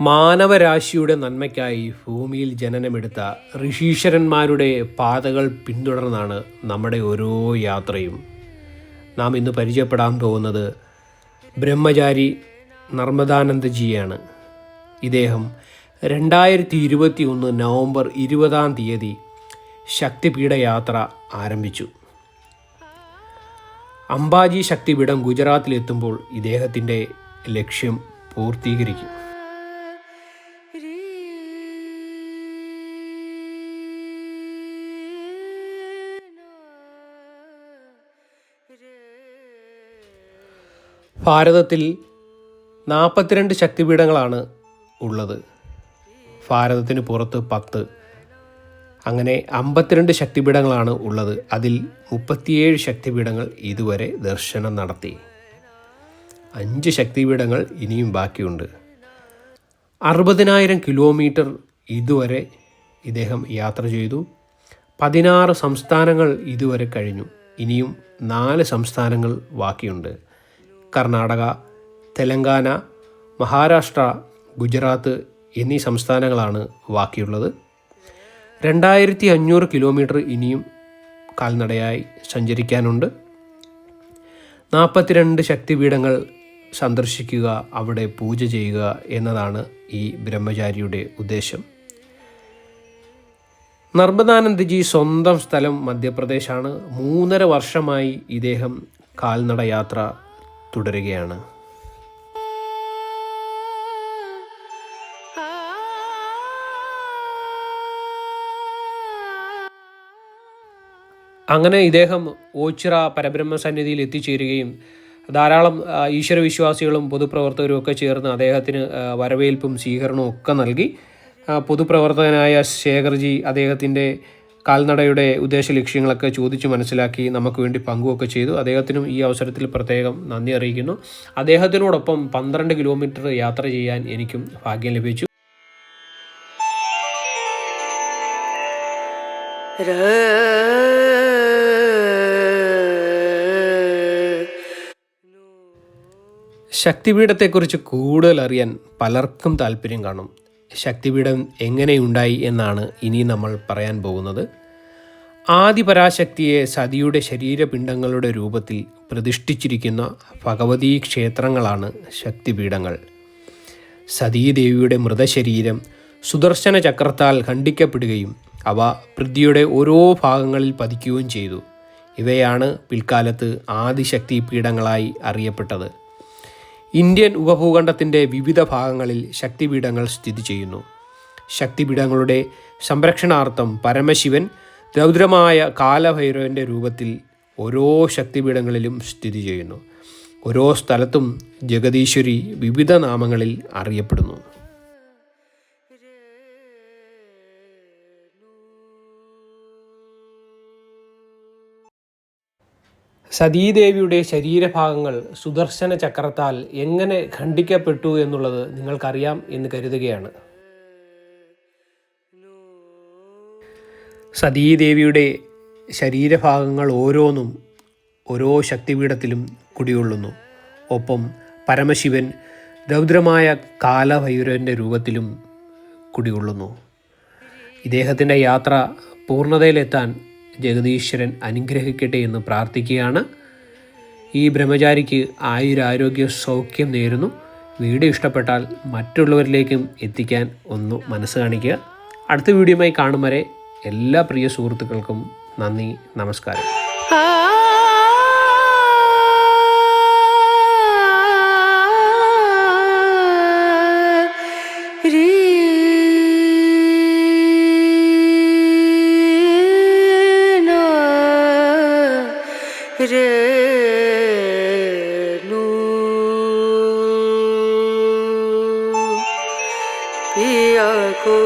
മാനവരാശിയുടെ നന്മയ്ക്കായി ഭൂമിയിൽ ജനനമെടുത്ത ഋഷീശ്വരന്മാരുടെ പാതകൾ പിന്തുടർന്നാണ് നമ്മുടെ ഓരോ യാത്രയും. നാം ഇന്ന് പരിചയപ്പെടാൻ പോകുന്നത് ബ്രഹ്മചാരി നർമ്മദാനന്ദജിയാണ്. ഇദ്ദേഹം രണ്ടായിരത്തി ഇരുപത്തി ഒന്ന് നവംബർ ഇരുപതാം തീയതി ശക്തിപീഠ യാത്ര ആരംഭിച്ചു. അംബാജി ശക്തിപീഠം ഗുജറാത്തിലെത്തുമ്പോൾ ഇദ്ദേഹത്തിന്റെ ലക്ഷ്യം പൂർത്തീകരിക്കും. ഭാരതത്തിൽ നാൽപ്പത്തിരണ്ട് ശക്തിപീഠങ്ങളാണ് ഉള്ളത്. ഭാരതത്തിന് പുറത്ത് പത്ത് അങ്ങനെ അമ്പത്തിരണ്ട് ശക്തിപീഠങ്ങളാണ് ഉള്ളത്. അതിൽ മുപ്പത്തിയേഴ് ശക്തിപീഠങ്ങൾ ഇതുവരെ ദർശനം നടത്തി. അഞ്ച് ശക്തിപീഠങ്ങൾ ഇനിയും ബാക്കിയുണ്ട്. അറുപതിനായിരം കിലോമീറ്റർ ഇതുവരെ ഇദ്ദേഹം യാത്ര ചെയ്തു. പതിനാറ് സംസ്ഥാനങ്ങൾ ഇതുവരെ കഴിഞ്ഞു. ഇനിയും നാല് സംസ്ഥാനങ്ങൾ ബാക്കിയുണ്ട്. കർണാടക തെലങ്കാന മഹാരാഷ്ട്ര ഗുജറാത്ത് എന്നീ സംസ്ഥാനങ്ങളാണ് ബാക്കിയുള്ളത് രണ്ടായിരത്തി അഞ്ഞൂറ് കിലോമീറ്റർ ഇനിയും കാൽനടയായി സഞ്ചരിക്കാനുണ്ട്. നാൽപ്പത്തിരണ്ട് ശക്തിപീഠങ്ങൾ സന്ദർശിക്കുക അവിടെ പൂജ ചെയ്യുക എന്നതാണ് ഈ ബ്രഹ്മചാരിയുടെ ഉദ്ദേശം. നർമ്മദാനന്ദജി സ്വന്തം സ്ഥലം മധ്യപ്രദേശാണ്. മൂന്നര വർഷമായി ഇദ്ദേഹം കാൽനട യാത്ര തുടരുകയാണ്. അങ്ങനെ ഇദ്ദേഹം ഓച്ചിറ പരബ്രഹ്മ സന്നിധിയിൽ എത്തിച്ചേരുകയും ധാരാളം ഈശ്വരവിശ്വാസികളും പൊതുപ്രവർത്തകരും ഒക്കെ ചേർന്ന് അദ്ദേഹത്തിന് വരവേൽപ്പും സ്വീകരണവും ഒക്കെ നൽകി. പൊതുപ്രവർത്തകനായ ശേഖർജി അദ്ദേഹത്തിന്റെ കാൽനടയുടെ ഉദ്ദേശ ലക്ഷ്യങ്ങളൊക്കെ ചോദിച്ച് മനസ്സിലാക്കി നമുക്ക് വേണ്ടി പങ്കുവൊക്കെ ചെയ്തു. അദ്ദേഹത്തിനും ഈ അവസരത്തിൽ പ്രത്യേകം നന്ദി അറിയിക്കുന്നു. അദ്ദേഹത്തിനോടൊപ്പം പന്ത്രണ്ട് കിലോമീറ്റർ യാത്ര ചെയ്യാൻ എനിക്കും ഭാഗ്യം ലഭിച്ചു. ശക്തിപീഠത്തെക്കുറിച്ച് കൂടുതൽ അറിയാൻ പലർക്കും താല്പര്യം കാണും. ശക്തിപീഠം എങ്ങനെയുണ്ടായി എന്നാണ് ഇനി നമ്മൾ പറയാൻ പോകുന്നത്. ആദിപരാശക്തിയെ സതിയുടെ ശരീരപിണ്ഡങ്ങളുടെ രൂപത്തിൽ പ്രതിഷ്ഠിച്ചിരിക്കുന്ന ഭഗവതി ക്ഷേത്രങ്ങളാണ് ശക്തിപീഠങ്ങൾ. സതീദേവിയുടെ മൃതശരീരം സുദർശന ചക്രത്താൽ ഖണ്ഡിക്കപ്പെടുകയും അവ പൃഥ്വിയുടെ ഓരോ ഭാഗങ്ങളിൽ പതിക്കുകയും ചെയ്തു. ഇവയാണ് പിൽക്കാലത്ത് ആദിശക്തി പീഠങ്ങളായി അറിയപ്പെട്ടത്. ഇന്ത്യൻ ഉപഭൂഖണ്ഡത്തിന്റെ വിവിധ ഭാഗങ്ങളിൽ ശക്തിപീഠങ്ങൾ സ്ഥിതി ചെയ്യുന്നു. ശക്തിപീഠങ്ങളുടെ സംരക്ഷണാർത്ഥം പരമശിവൻ രൗദ്രമായ കാലഭൈരവന്റെ രൂപത്തിൽ ഓരോ ശക്തിപീഠങ്ങളിലും സ്ഥിതി ചെയ്യുന്നു. ഓരോ സ്ഥലത്തും ജഗദീശ്വരി വിവിധ നാമങ്ങളിൽ അറിയപ്പെടുന്നു. സതീദേവിയുടെ ശരീരഭാഗങ്ങൾ സുദർശന ചക്രത്താൽ എങ്ങനെ ഖണ്ഡിക്കപ്പെട്ടു എന്നുള്ളത് നിങ്ങൾക്കറിയാം എന്ന് കരുതുകയാണ്. സതീദേവിയുടെ ശരീരഭാഗങ്ങൾ ഓരോന്നും ഓരോ ശക്തിപീഠത്തിലും കുടികൊള്ളുന്നു. ഒപ്പം പരമശിവൻ രൗദ്രമായ കാലഭൈരവന്റെ രൂപത്തിലും കുടികൊള്ളുന്നു. ഇദ്ദേഹത്തിന്റെ യാത്ര പൂർണതയിലെത്താൻ ജഗദീശ്വരൻ അനുഗ്രഹിക്കട്ടെ എന്ന് പ്രാർത്ഥിക്കുകയാണ്. ഈ ബ്രഹ്മചാരിക്ക് ആയുരാരോഗ്യ സൗഖ്യം നേരുന്നു. വീഡിയോ ഇഷ്ടപ്പെട്ടാൽ മറ്റുള്ളവരിലേക്കും എത്തിക്കാൻ ഒന്ന് മനസ്സ് കാണിക്കുക. അടുത്ത വീഡിയോയുമായി കാണും വരെ എല്ലാ പ്രിയ സുഹൃത്തുക്കൾക്കും നന്ദി നമസ്കാരം. पिया को